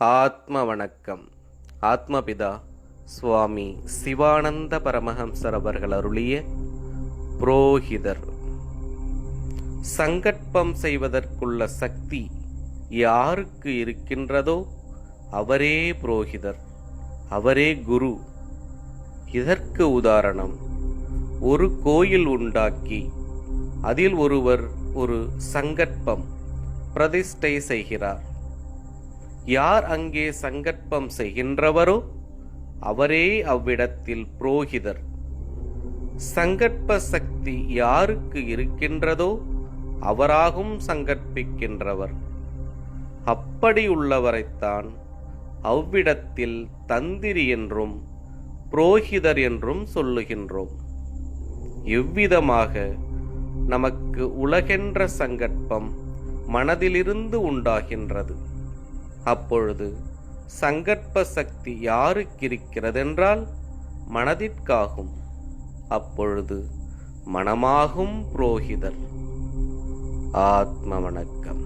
ஆத்ம வணக்கம் ஆத்மபிதா சுவாமி சிவானந்த பரமஹம்சர் அவர்கள் அருளிய புரோஹிதர் சங்கற்பம் செய்வதற்குள்ள சக்தி யாருக்கு இருக்கின்றதோ அவரே புரோஹிதர் அவரே குரு. இதற்கு உதாரணம் ஒரு கோயில் உண்டாக்கி அதில் ஒருவர் ஒரு சங்கற்பம் பிரதிஷ்டை செய்கிறார். யார் அங்கே சங்கற்பம் செய்கின்றவரோ அவரே அவ்விடத்தில் புரோகிதர். சங்கற்ப சக்தி யாருக்கு இருக்கின்றதோ அவராகும் சங்கற்பிக்கின்றவர். அப்படியுள்ளவரைத்தான் அவ்விடத்தில் தந்திரி என்றும் புரோகிதர் என்றும் சொல்லுகின்றோம். இவ்விதமாக நமக்கு உலகென்ற சங்கற்பம் மனதிலிருந்து உண்டாகின்றது. அப்பொழுது சங்கற்ப சக்தி யாருக்கிருக்கிறதென்றால் மனதிற்காகும். அப்பொழுது மனமாகும் புரோகிதர். ஆத்ம வணக்கம்